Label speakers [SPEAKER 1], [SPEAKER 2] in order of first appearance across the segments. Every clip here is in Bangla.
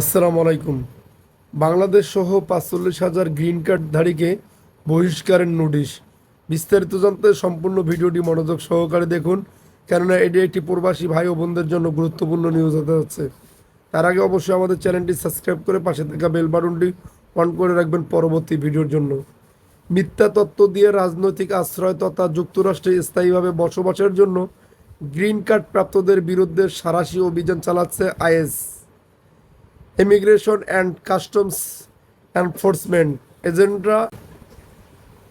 [SPEAKER 1] আসসালামু আলাইকুম। বাংলাদেশ সহ পাঁচচল্লিশ হাজার গ্রিন কার্ডধারীকে বহিষ্কারের নোটিশ। বিস্তারিত জানতে সম্পূর্ণ ভিডিওটি মনোযোগ সহকারে দেখুন, কেননা এটি একটি প্রবাসী ভাই ও বোনদের জন্য গুরুত্বপূর্ণ নিউজ হতে যাচ্ছে। তার আগে অবশ্যই আমাদের চ্যানেলটি সাবস্ক্রাইব করে পাশে থাকা বেল বাটনটি অন করে রাখবেন পরবর্তী ভিডিওর জন্য। মিথ্যা তত্ত্ব দিয়ে রাজনৈতিক আশ্রয় তথা যুক্তরাষ্ট্রে স্থায়ীভাবে বসবাসের জন্য গ্রিন কার্ড প্রাপ্তদের বিরুদ্ধে সারাশি অভিযান চালাচ্ছে ICE. Immigration and customs enforcement এজেন্টরা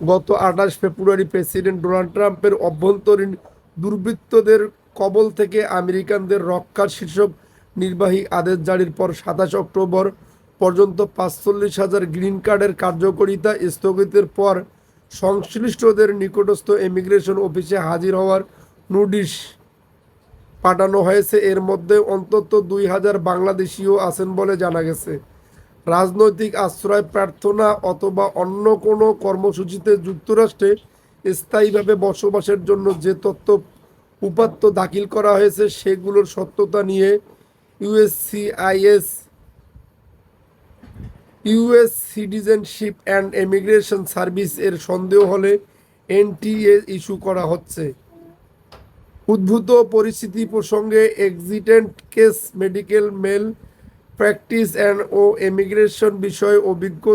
[SPEAKER 1] গত আঠাশ ফেব্রুয়ারি প্রেসিডেন্ট ডোনাল্ড ট্রাম্পের অভ্যন্তরীণ দুর্বৃত্তদের কবল থেকে আমেরিকানদের রক্ষার শীর্ষক নির্বাহী আদেশ জারির পর সাতাশ অক্টোবর পর্যন্ত পাঁচচল্লিশ হাজার গ্রিন কার্ডের কার্যকরিতা স্থগিতের পর সংশ্লিষ্টদের নিকটস্থ ইমিগ্রেশন অফিসে হাজির হওয়ার নোটিশ পাঠানো হয়েছে। এর মধ্যে অন্তত দুই হাজার বাংলাদেশিও আছেন বলে জানা গেছে। রাজনৈতিক আশ্রয় প্রার্থনা অথবা অন্য কোনো কর্মসূচিতে যুক্তরাষ্ট্রে স্থায়ীভাবে বসবাসের জন্য যে তথ্য উপাত্ত দাখিল করা হয়েছে, সেগুলোর সত্যতা নিয়ে USCIS, US citizenship and immigration service এর সন্দেহ হলে এনটিএ ইস্যু করা হচ্ছে। উদ্ভূত পরিস্থিতি প্রসঙ্গে accident case medical malpractice and O emigration বিষয়ে অভিজ্ঞ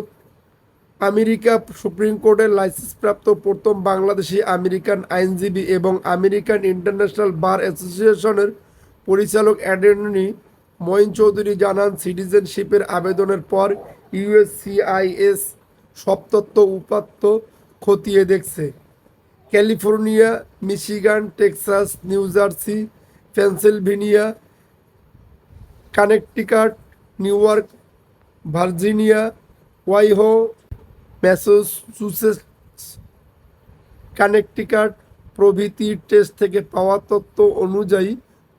[SPEAKER 1] আমেরিকা সুপ্রিম কোর্টের লাইসেন্সপ্রাপ্ত প্রথম বাংলাদেশি আমেরিকান আইনজীবী এবং আমেরিকান ইন্টারন্যাশনাল বার অ্যাসোসিয়েশনের পরিচালক অ্যাটর্নি মঈন চৌধুরী জানান সিটিজেনশিপের আবেদনের পর ইউএসসিআইএস তথ্য উপাত্ত খতিয়ে দেখছে। California, Michigan, Texas, New Jersey, Pennsylvania, Connecticut New York Virginia, Ohio, Massachusetts, Connecticut প্রভৃতি টেস্ট থেকে পাওয়া তথ্য অনুযায়ী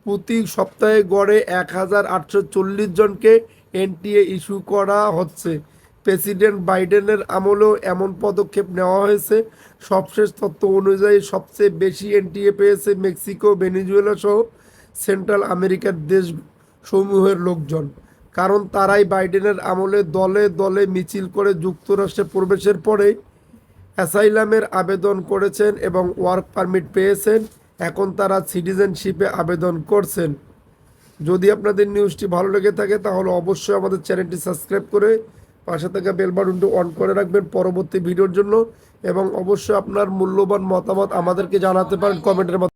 [SPEAKER 1] প্রতি সপ্তাহে গড়ে এক হাজার আটশো চল্লিশ জনকে এনটিএ ইস্যু করা হচ্ছে। প্রেসিডেন্ট বাইডেনের আমলেও এমন পদক্ষেপ নেওয়া হয়েছে। সবশেষ তথ্য অনুযায়ী সবচেয়ে বেশি এনটিএ পেয়েছে মেক্সিকো, ভেনিজুয়েলা সহ সেন্ট্রাল আমেরিকার দেশ সমূহের লোকজন। কারণ তারাই বাইডেনের আমলে দলে দলে মিছিল করে যুক্তরাষ্ট্রে প্রবেশের পরে অ্যাসাইলামের আবেদন করেছেন এবং ওয়ার্ক পারমিট পেয়েছেন। এখন তারা সিটিজেনশিপে আবেদন করছেন। যদি আপনাদের নিউজটি ভালো লেগে থাকে তাহলে অবশ্যই আমাদের চ্যানেলটি সাবস্ক্রাইব করে পাশে থাকা বেল অন করে রাখবেন পরবর্তী ভিডিওর জন্য এবং অবশ্যই আপনার মূল্যবান মতামত আমাদেরকে জানাতে পারেন কমেন্টের